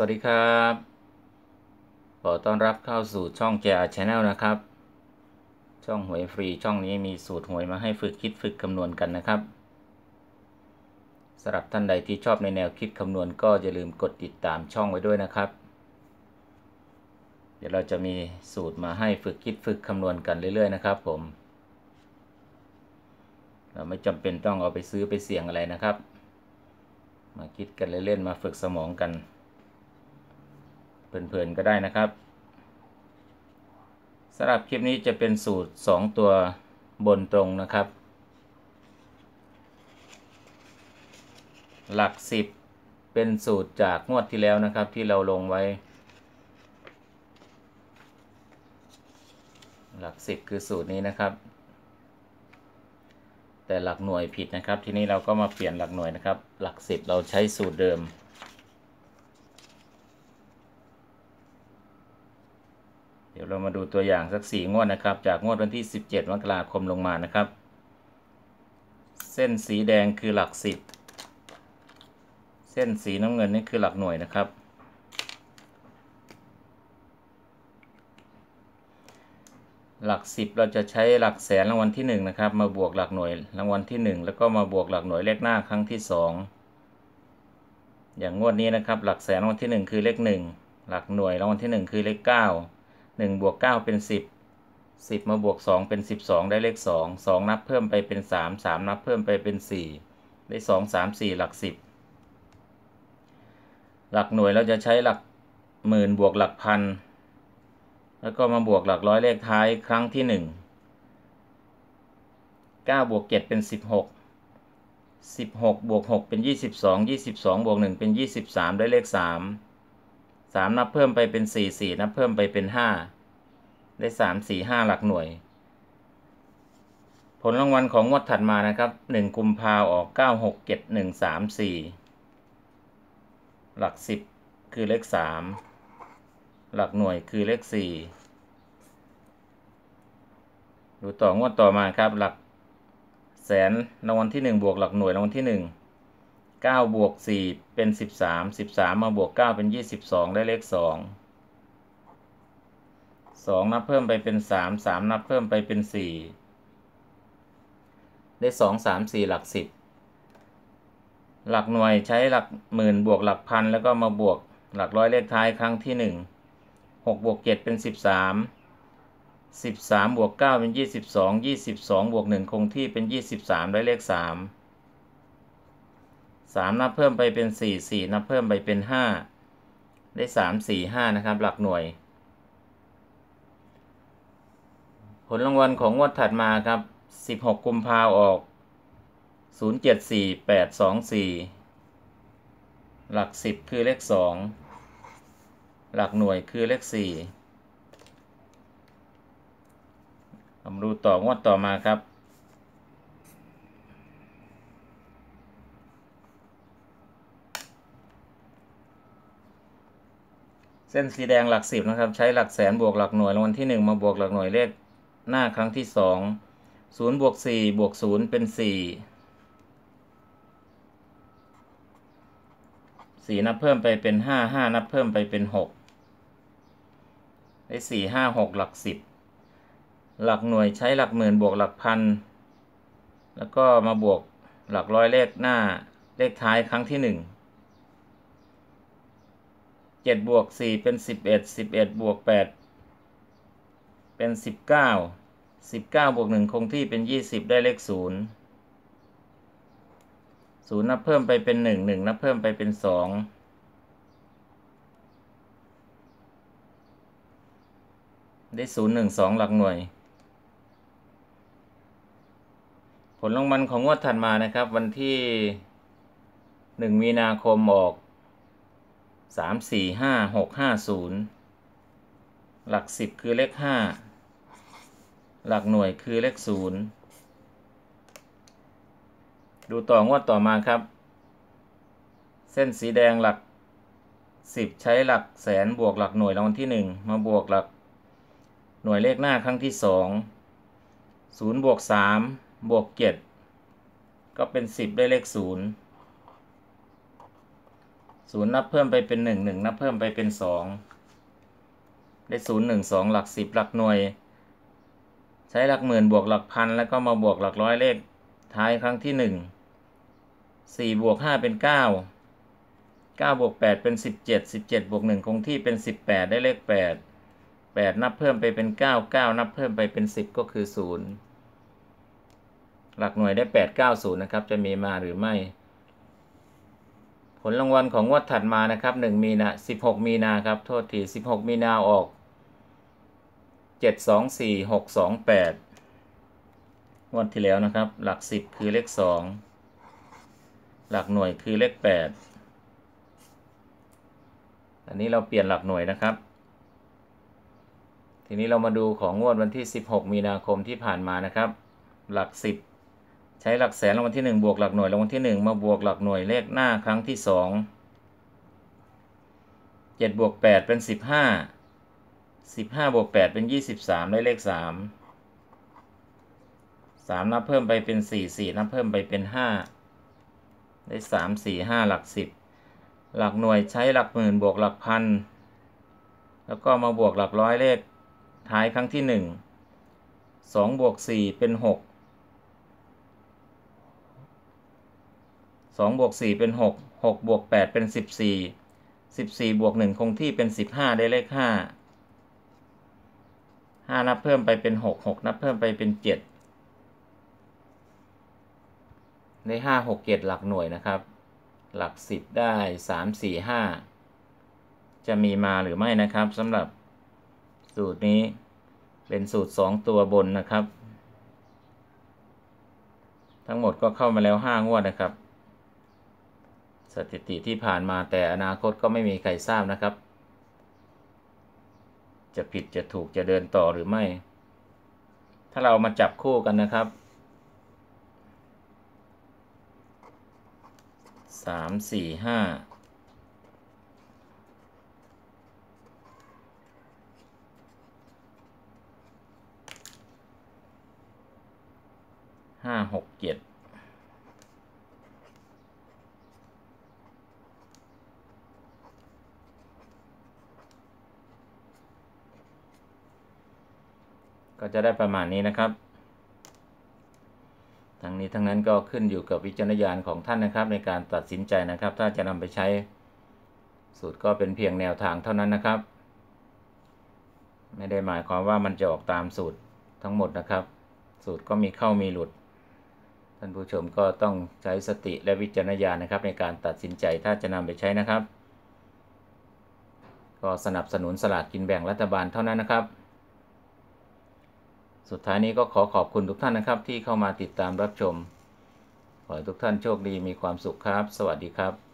สวัสดีครับ ขอต้อนรับเข้าสู่ช่อง JR Channel นะครับ ช่องหวยฟรีช่องนี้มีสูตรหวยมาให้ฝึกคิดฝึกคำนวณกันนะครับสำหรับท่านใดที่ชอบในแนวคิดคำนวณก็อย่าลืมกดติดตามช่องไว้ด้วยนะครับ เดี๋ยวเราจะมีสูตรมาให้ฝึกคิดฝึกคำนวณกันเรื่อยๆนะครับ ผม เราไม่จำเป็นต้องเอาไปซื้อไปเสี่ยงอะไรนะครับ มาคิดกันเล่นๆมาฝึกสมองกัน เพลินๆก็ได้นะครับสำหรับคลิปนี้จะเป็นสูตร 2 ตัวบนตรงนะครับ หลัก 10 เป็นสูตรจากงวดที่แล้วนะครับที่เราลงไว้ หลัก 10 คือสูตรนี้นะครับ แต่หลักหน่วยผิดนะครับ ทีนี้เราก็มาเปลี่ยนหลักหน่วยนะครับ หลัก 10 เราใช้สูตรเดิม ดี๋ยวเรามาดูตัวอย่างสักสี่งวดนะครับ จากงวดวันที่ 17มกราคมลงมานะครับ เส้นสีแดงคือหลัก10เส้นสีน้ำเงินนี่คือหลักหน่วยนะครับ หลัก10เราจะใช้หลักแสนรางวัลที่1นะครับ มาบวกหลักหน่วยรางวัลที่ 1 แล้วก็มาบวกหลักหน่วยเลขหน้าครั้งที่ 2 อย่างงวดนี้นะครับ หลักแสนรางวัลที่ 1 คือเลข1หลักหน่วยรางวัลที่ 1 คือเลข9 1บวก9เป็น 10 10 มาบวก 2 เป็น 12 ได้เลข 2 2 นับเพิ่มไปเป็น 3 3 นับเพิ่มไปเป็น 4 ได้ 2 3 4 หลัก 10 หลักหน่วยเราจะใช้หลักหมื่นบวกหลักพัน แล้วก็มาบวกหลักร้อยเลขท้ายครั้งที่ 1 9บวก7เป็น 16 16บวก6เป็น 22 22บวก1เป็น 23 ได้เลข 3 3นับเพิ่มไปเป็น4 4นับเพิ่มไปเป็น5ได้3 4 5หลักหน่วย ผลรางวัลของงวดถัดมานะครับ1กุมภาออก9 6 7 1 3 4หนึ่งสามสี่หลัก10คือเลข3หลักหน่วยคือเลข4ดูต่องวดต่อมาครับหลักแสนรางวัลที่1บวกหลักหน่วยรางวัลที่1 9บวก4เป็น 13 13 มาบวก 9 เป็น 22 ได้เลข 2 2 นับเพิ่มไปเป็น 3 3 นับเพิ่มไปเป็น 4 ได้ 2 3 4 หลัก 10 หลักหน่วยใช้หลักหมื่นบวกหลักพันแล้วก็มาบวกหลักร้อยเลขท้ายครั้งที่ 1 6บวก7เป็น 13 13บวก9เป็น 22 22บวก1คงที่เป็น 23 ได้เลข 3 3 นับเพิ่มไปเป็น 4 4 นับเพิ่มไปเป็น 5 ได้ 3 4 5 นะครับ หลักหน่วย ผลรางวัลของงวดถัดมาครับ 16 กุมภาออก 074824 หลัก 10 คือเลข 2 หลักหน่วยคือเลข 4มาดูต่องวดต่อมาครับ เส้นสีแดงหลักสิบนะครับ ใช้หลักแสนบวกหลักหน่วยรางวัลที่หนึ่งมาบวกหลักหน่วยเลขหน้าครั้งที่สองศูนย์บวกสี่บวกศูนย์เป็นสี่สี่นับเพิ่มไปเป็นห้าห้านับเพิ่มไปเป็นหกได้สี่ห้าหกหลักสิบหลักหน่วยใช้หลักหมื่นบวกหลักพันแล้วก็มาบวกหลักร้อยเลขหน้าเลขท้ายครั้งที่หนึ่ง จ็ดบวกสี่เป็นสิบเอ็ดสิบเอ็ดบวกแปดเป็นสิบเก้าสิบเก้าบวกหนึ่งคงที่เป็นยี่สิบได้เลขศูนย์ศูนย์นับเพิ่มไปเป็นหนึ่งหนึ่งนับเพิ่มไปเป็นสองได้ศูนย์หนึ่งสองหลักหน่วย ผลรางวัลของงวดถัดมานะครับ วันที่หนึ่งมีนาคมออก สามสี่ห้าหกห้าศูนย์หลักสิบคือเลขห้าหลักหน่วยคือเลขศูนย์ดูต่องวดต่อมาครับ เส้นสีแดงหลักสิบใช้หลักแสนบวกหลักหน่วยรางวัลที่หนึ่งมาบวกหลัก หน่วยเลขหน้าครั้งที่สองศูนย์บวกสามบวกเจ็ดก็เป็นสิบได้เลขศูนย์ ศูนย์นับเพิ่มไปเป็นหนึ่งหนึ่งนับเพิ่มไปเป็นสองได้ศูนย์หนึ่งสองหลักสิบหลักหน่วย ใช้หลักหมื่นบวกหลักพันแล้วก็มาบวกหลักร้อยเลขท้ายครั้งที่หนึ่งสี่บวกห้าเป็นเก้าเก้าบวกแปดเป็นสิบเจ็ดสิบเจ็ดบวกหนึ่งคงที่เป็นสิบแปดได้เลขแปดแปดนับเพิ่มไปเป็นเก้าเก้านับเพิ่มไปเป็นสิบก็คือศูนย์หลักหน่วยได้แปดเก้าศูนย์นะครับ จะมีมาหรือไม่ ผลรางวัลของงวดถัดมานะครับหนึ่งมีนาสิบหกมีนาครับ โทษทีสิบหกมีนาออกเจ็ดสองสี่หกสองแปดงวดที่แล้วนะครับ หลักสิบคือเลขสองหลักหน่วยคือเลขแปดอันนี้เราเปลี่ยนหลักหน่วยนะครับ ทีนี้เรามาดูของงวดวันที่ 16 มีนาคมที่ผ่านมานะครับ หลัก 10 ใช้หลักแสนรางวัลที่ 1 บวกหลักหน่วยรางวัลที่ 1 มาบวกหลักหน่วยเลขหน้าครั้งที่ 2 7บวก8เป็น 15 15บวก8เป็น 23 ได้เลข 3 3 นับเพิ่มไปเป็น 4 4 นับเพิ่มไปเป็น 5 ได้ 3 4 5 หลัก 10 หลักหน่วยใช้หลักหมื่นบวกหลักพัน แล้วก็มาบวกหลักร้อยเลขท้ายครั้งที่หนึ่งสองบวกสี่เป็นห กสองบวกสี่เป็นหกหกบวกแปดเป็นสิบสี่สิบสี่บวกหนึ่งคงที่เป็นสิบห้าได้เลขห้าห้านับเพิ่มไปเป็นหกหกนับเพิ่มไปเป็นเจ็ดในห้าหกเจ็ดหลักหน่วยนะครับ หลักสิบได้สามสี่ห้าจะมีมาหรือไม่นะครับสำหรับสูตรนี้เป็นสูตร 2 ตัวบนนะครับ ทั้งหมดก็เข้ามาแล้ว 5 งวดนะครับ สถิติที่ผ่านมาแต่อนาคตก็ไม่มีใครทราบนะครับ จะผิดจะถูกจะเดินต่อหรือไม่ ถ้าเรามาจับคู่กันนะครับสามสี่ห้าห้าหกเจ็ด ก็จะได้ประมาณนี้นะครับทั้งนี้ทั้งนั้นก็ขึ้นอยู่กับวิจารณญาณของท่านนะครับ ในการตัดสินใจนะครับ ถ้าจะนำไปใช้สูตรก็เป็นเพียงแนวทางเท่านั้นนะครับ ไม่ได้หมายความว่ามันจะออกตามสูตรทั้งหมดนะครับ สูตรก็มีเข้ามีหลุด ท่านผู้ชมก็ต้องใช้สติและวิจารณญาณนะครับ ในการตัดสินใจถ้าจะนำไปใช้นะครับ ก็สนับสนุนสลากกินแบ่งรัฐบาลเท่านั้นนะครับ สุดท้ายนี้ก็ขอขอบคุณทุกท่านนะครับที่เข้ามาติดตามรับชม ขอให้ทุกท่านโชคดีมีความสุขครับ สวัสดีครับ